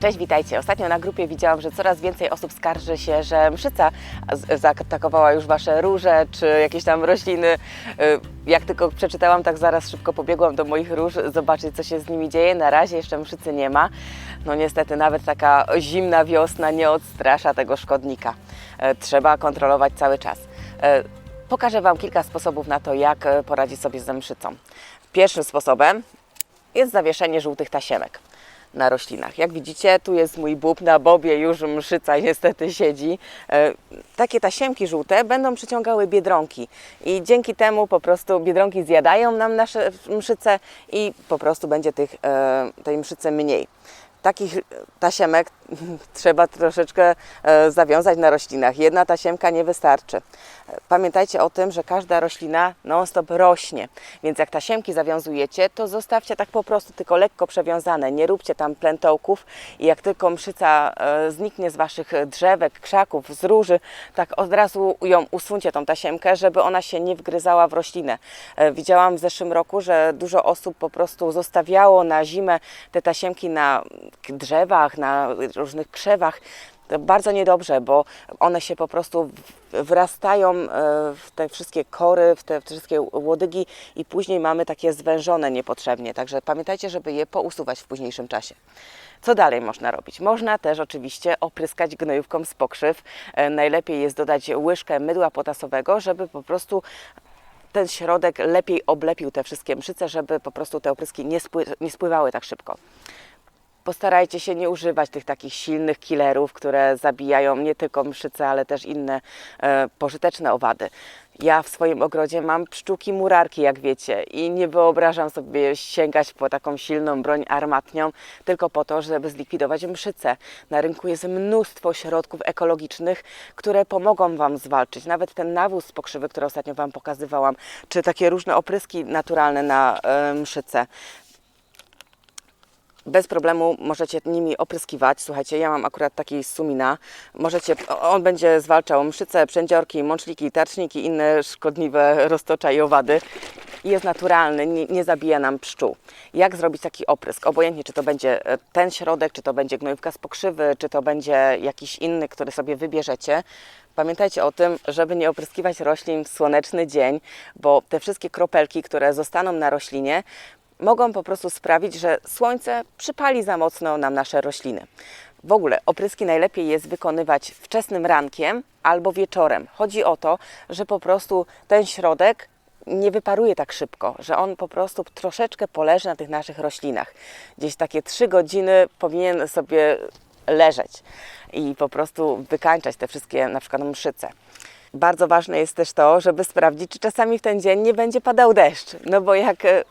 Cześć, witajcie. Ostatnio na grupie widziałam, że coraz więcej osób skarży się, że mszyca z- zaatakowała już Wasze róże czy jakieś tam rośliny. Y, Jak tylko przeczytałam, tak zaraz szybko pobiegłam do moich róż zobaczyć, co się z nimi dzieje. Na razie jeszcze mszycy nie ma. No niestety nawet taka zimna wiosna nie odstrasza tego szkodnika. E, Trzeba kontrolować cały czas. E, Pokażę Wam kilka sposobów na to, jak poradzić sobie ze mszycą. Pierwszym sposobem jest zawieszenie żółtych tasiemek na roślinach. Jak widzicie, tu jest mój bób, na bobie już mszyca niestety siedzi. E, Takie tasiemki żółte będą przyciągały biedronki i dzięki temu po prostu biedronki zjadają nam nasze mszyce i po prostu będzie tych, e, tej mszycy mniej. Takich tasiemek trzeba troszeczkę e, zawiązać na roślinach. Jedna tasiemka nie wystarczy. Pamiętajcie o tym, że każda roślina non-stop rośnie, więc jak tasiemki zawiązujecie, to zostawcie tak po prostu tylko lekko przewiązane. Nie róbcie tam plętołków i jak tylko mszyca e, zniknie z Waszych drzewek, krzaków, z róży, tak od razu ją usuńcie tą tasiemkę, żeby ona się nie wgryzała w roślinę. E, Widziałam w zeszłym roku, że dużo osób po prostu zostawiało na zimę te tasiemki na drzewach, na różnych krzewach. To bardzo niedobrze, bo one się po prostu wrastają e, w te wszystkie kory, w te wszystkie łodygi i później mamy takie zwężone niepotrzebnie. Także pamiętajcie, żeby je pousuwać w późniejszym czasie. Co dalej można robić? Można też oczywiście opryskać gnojówką z pokrzyw. E, Najlepiej jest dodać łyżkę mydła potasowego, żeby po prostu ten środek lepiej oblepił te wszystkie mszyce, żeby po prostu te opryski nie, nie spływały tak szybko. Postarajcie się nie używać tych takich silnych killerów, które zabijają nie tylko mszyce, ale też inne e, pożyteczne owady. Ja w swoim ogrodzie mam pszczółki murarki, jak wiecie, i nie wyobrażam sobie sięgać po taką silną broń armatnią tylko po to, żeby zlikwidować mszyce. Na rynku jest mnóstwo środków ekologicznych, które pomogą Wam zwalczyć. Nawet ten nawóz z pokrzywy, który ostatnio Wam pokazywałam, czy takie różne opryski naturalne na e, mszyce bez problemu możecie nimi opryskiwać. Słuchajcie, ja mam akurat taki sumina. Możecie, on będzie zwalczał mszyce, przędziorki, mączliki, tarczniki, inne szkodliwe roztocza i owady. Jest naturalny, nie, nie zabija nam pszczół. Jak zrobić taki oprysk? Obojętnie, czy to będzie e, ten środek, czy to będzie gnojówka z pokrzywy, czy to będzie jakiś inny, który sobie wybierzecie. Pamiętajcie o tym, żeby nie opryskiwać roślin w słoneczny dzień, bo te wszystkie kropelki, które zostaną na roślinie, mogą po prostu sprawić, że słońce przypali za mocno nam nasze rośliny. W ogóle opryski najlepiej jest wykonywać wczesnym rankiem albo wieczorem. Chodzi o to, że po prostu ten środek nie wyparuje tak szybko, że on po prostu troszeczkę poleży na tych naszych roślinach. Gdzieś takie 3 godziny powinien sobie leżeć i po prostu wykańczać te wszystkie na przykład mszyce. Bardzo ważne jest też to, żeby sprawdzić, czy czasami w ten dzień nie będzie padał deszcz. No bo jak e,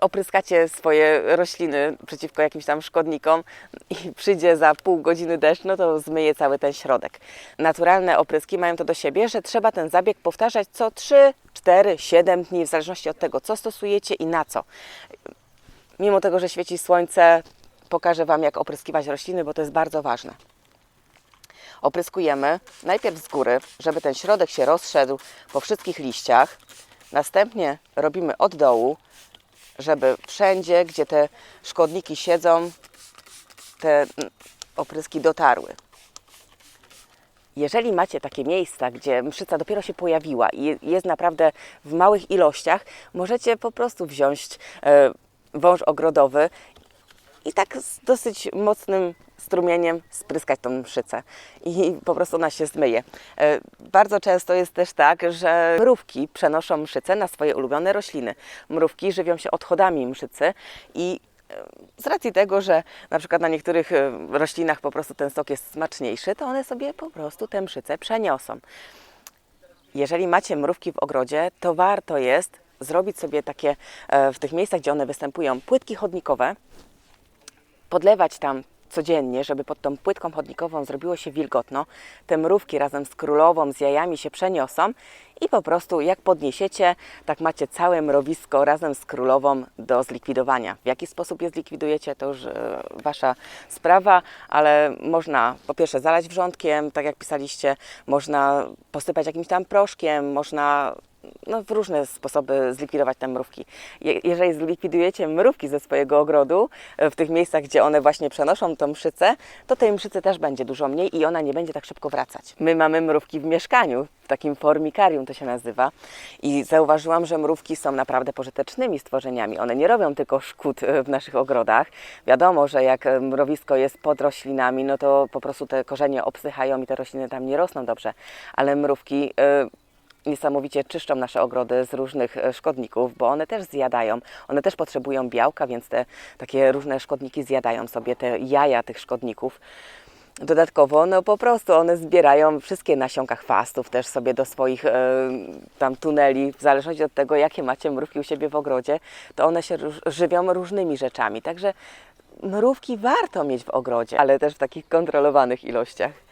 opryskacie swoje rośliny przeciwko jakimś tam szkodnikom i przyjdzie za pół godziny deszcz, no to zmyje cały ten środek. Naturalne opryski mają to do siebie, że trzeba ten zabieg powtarzać co 3, 4, 7 dni, w zależności od tego, co stosujecie i na co. Mimo tego, że świeci słońce, pokażę Wam, jak opryskiwać rośliny, bo to jest bardzo ważne. Opryskujemy najpierw z góry, żeby ten środek się rozszedł po wszystkich liściach. Następnie robimy od dołu, żeby wszędzie, gdzie te szkodniki siedzą, te opryski dotarły. Jeżeli macie takie miejsca, gdzie mszyca dopiero się pojawiła i je- jest naprawdę w małych ilościach, możecie po prostu wziąć e, wąż ogrodowy i tak z dosyć mocnym strumieniem spryskać tą mszycę i po prostu ona się zmyje. E, Bardzo często jest też tak, że mrówki przenoszą mszycę na swoje ulubione rośliny. Mrówki żywią się odchodami mszycy i e, z racji tego, że na przykład na niektórych e, roślinach po prostu ten sok jest smaczniejszy, to one sobie po prostu tę mszycę przeniosą. Jeżeli macie mrówki w ogrodzie, to warto jest zrobić sobie takie w tych miejscach, gdzie one występują, płytki chodnikowe, podlewać tam codziennie, żeby pod tą płytką chodnikową zrobiło się wilgotno. Te mrówki razem z królową, z jajami się przeniosą i po prostu jak podniesiecie, tak macie całe mrowisko razem z królową do zlikwidowania. W jaki sposób je zlikwidujecie, to już e, Wasza sprawa, ale można po pierwsze zalać wrzątkiem, tak jak pisaliście, można posypać jakimś tam proszkiem, można no, w różne sposoby zlikwidować te mrówki. Je, jeżeli zlikwidujecie mrówki ze swojego ogrodu, e, w tych miejscach, gdzie one właśnie przenoszą tą mszycę, to tej mszycy też będzie dużo mniej i ona nie będzie tak szybko wracać. My mamy mrówki w mieszkaniu, w takim formikarium to się nazywa i zauważyłam, że mrówki są naprawdę pożytecznymi stworzeniami. One nie robią tylko szkód e, w naszych ogrodach. Wiadomo, że jak e, mrowisko jest pod roślinami, no to po prostu te korzenie obsychają i te rośliny tam nie rosną dobrze, ale mrówki niesamowicie czyszczą nasze ogrody z różnych e, szkodników, bo one też zjadają, one też potrzebują białka, więc te takie różne szkodniki zjadają sobie te jaja tych szkodników. Dodatkowo, no po prostu one zbierają wszystkie nasionka chwastów też sobie do swoich e, tam tuneli, w zależności od tego, jakie macie mrówki u siebie w ogrodzie, to one się żywią różnymi rzeczami. Także mrówki warto mieć w ogrodzie, ale też w takich kontrolowanych ilościach.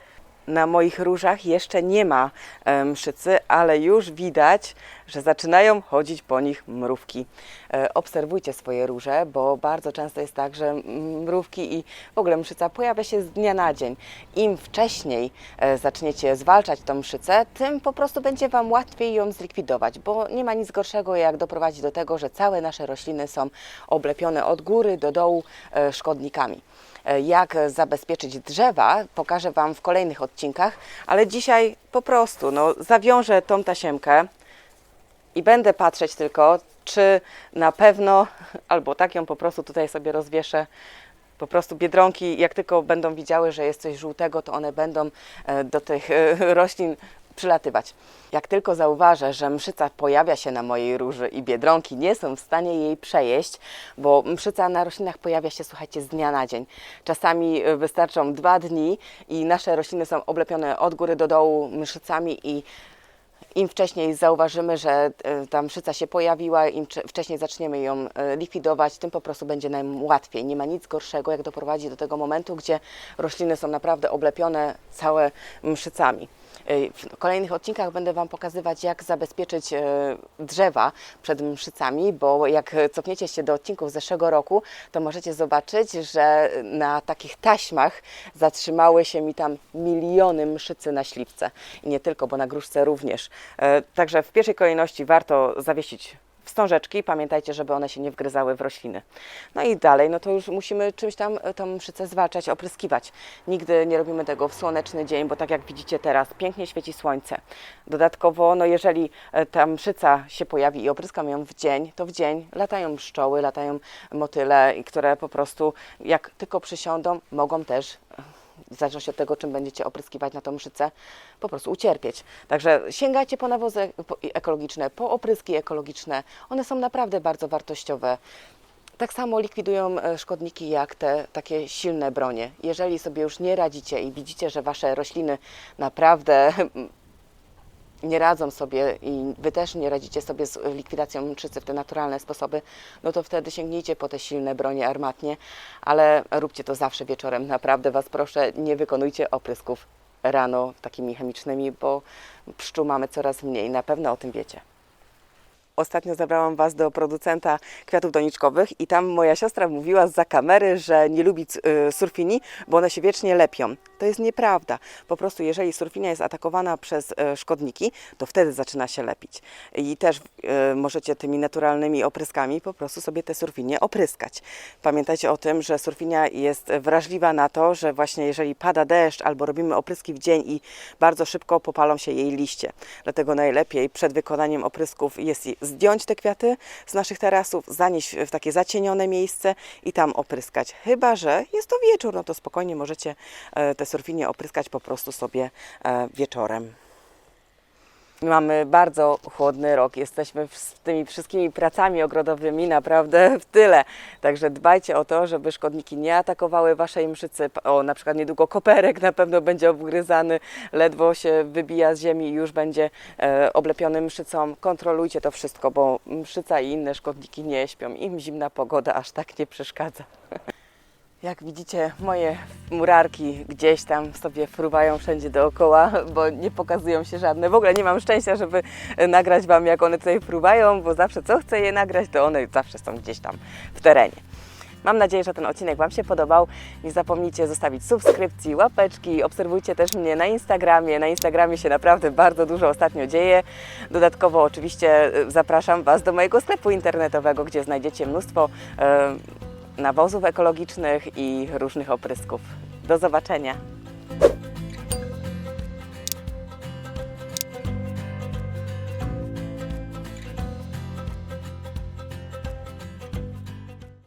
Na moich różach. Jeszcze nie ma e, mszycy, ale już widać, że zaczynają chodzić po nich mrówki. E, Obserwujcie swoje róże, bo bardzo często jest tak, że mrówki i w ogóle mszyca pojawia się z dnia na dzień. Im wcześniej e, zaczniecie zwalczać tą mszycę, tym po prostu będzie Wam łatwiej ją zlikwidować, bo nie ma nic gorszego, jak doprowadzić do tego, że całe nasze rośliny są oblepione od góry do dołu e, szkodnikami jak zabezpieczyć drzewa, pokażę Wam w kolejnych odcinkach, ale dzisiaj po prostu no, zawiążę tą tasiemkę i będę patrzeć tylko, czy na pewno, albo tak ją po prostu tutaj sobie rozwieszę, po prostu biedronki, jak tylko będą widziały, że jest coś żółtego, to one będą e, do tych e, roślin przylatywać. Jak tylko zauważę, że mszyca pojawia się na mojej róży i biedronki nie są w stanie jej przejeść, bo mszyca na roślinach pojawia się, słuchajcie, z dnia na dzień. Czasami e, wystarczą dwa dni i nasze rośliny są oblepione od góry do dołu mszycami i im wcześniej zauważymy, że e, ta mszyca się pojawiła, im cze- wcześniej zaczniemy ją e, likwidować, tym po prostu będzie nam łatwiej. Nie ma nic gorszego, jak doprowadzić do tego momentu, gdzie rośliny są naprawdę oblepione całe mszycami. E, W kolejnych odcinkach będę Wam pokazywać, jak zabezpieczyć drzewa przed mszycami, bo jak cofniecie się do odcinków z zeszłego roku, to możecie zobaczyć, że na takich taśmach zatrzymały się mi tam miliony mszycy na śliwce. I nie tylko, bo na gruszce również. E, Także w pierwszej kolejności warto zawiesić wstążeczki. Pamiętajcie, żeby one się nie wgryzały w rośliny. No i dalej, no to już musimy czymś tam e, tą mszycę zwalczać, opryskiwać. Nigdy nie robimy tego w słoneczny dzień, bo tak jak widzicie teraz, pięknie świeci słońce. Dodatkowo, no jeżeli e, ta mszyca się pojawi i opryskam ją w dzień, to w dzień latają pszczoły, latają motyle, które po prostu jak tylko przysiądą, mogą też w zależności od tego, czym będziecie opryskiwać na tą mszycę, po prostu ucierpieć. Także sięgajcie po nawozy ekologiczne, po opryski ekologiczne. One są naprawdę bardzo wartościowe. Tak samo likwidują e, szkodniki jak te takie silne bronie. Jeżeli sobie już nie radzicie i widzicie, że wasze rośliny naprawdę nie radzą sobie i wy też nie radzicie sobie z likwidacją mczycy w te naturalne sposoby, no to wtedy sięgnijcie po te silne bronie armatnie, ale róbcie to zawsze wieczorem. Naprawdę Was proszę, nie wykonujcie oprysków rano takimi chemicznymi, bo pszczół mamy coraz mniej. Na pewno o tym wiecie. Ostatnio zabrałam Was do producenta kwiatów doniczkowych i tam moja siostra mówiła za kamery, że nie lubi y, surfini, bo one się wiecznie lepią. To jest nieprawda. Po prostu jeżeli surfinia jest atakowana przez e, szkodniki, to wtedy zaczyna się lepić. I też e, możecie tymi naturalnymi opryskami po prostu sobie te surfinie opryskać. Pamiętajcie o tym, że surfinia jest wrażliwa na to, że właśnie jeżeli pada deszcz albo robimy opryski w dzień i bardzo szybko popalą się jej liście. Dlatego najlepiej przed wykonaniem oprysków jest je- zdjąć te kwiaty z naszych tarasów, zanieść w takie zacienione miejsce i tam opryskać. Chyba, że jest to wieczór, no to spokojnie możecie e, surfinie opryskać po prostu sobie e, wieczorem. Mamy bardzo chłodny rok. Jesteśmy z tymi wszystkimi pracami ogrodowymi naprawdę w tyle. Także dbajcie o to, żeby szkodniki nie atakowały waszej mszycy. O, na przykład niedługo koperek na pewno będzie obgryzany, ledwo się wybija z ziemi i już będzie e, oblepiony mszycą. Kontrolujcie to wszystko, bo mszyca i inne szkodniki nie śpią. Im zimna pogoda aż tak nie przeszkadza. Jak widzicie, moje murarki gdzieś tam sobie fruwają wszędzie dookoła, bo nie pokazują się żadne. W ogóle nie mam szczęścia, żeby e, nagrać Wam, jak one tutaj fruwają, bo zawsze co chcę je nagrać, to one zawsze są gdzieś tam w terenie. Mam nadzieję, że ten odcinek Wam się podobał. Nie zapomnijcie zostawić subskrypcji, łapeczki. Obserwujcie też mnie na Instagramie. Na Instagramie się naprawdę bardzo dużo ostatnio dzieje. Dodatkowo oczywiście y, zapraszam Was do mojego sklepu internetowego, gdzie znajdziecie mnóstwo y, nawozów ekologicznych i różnych oprysków. Do zobaczenia.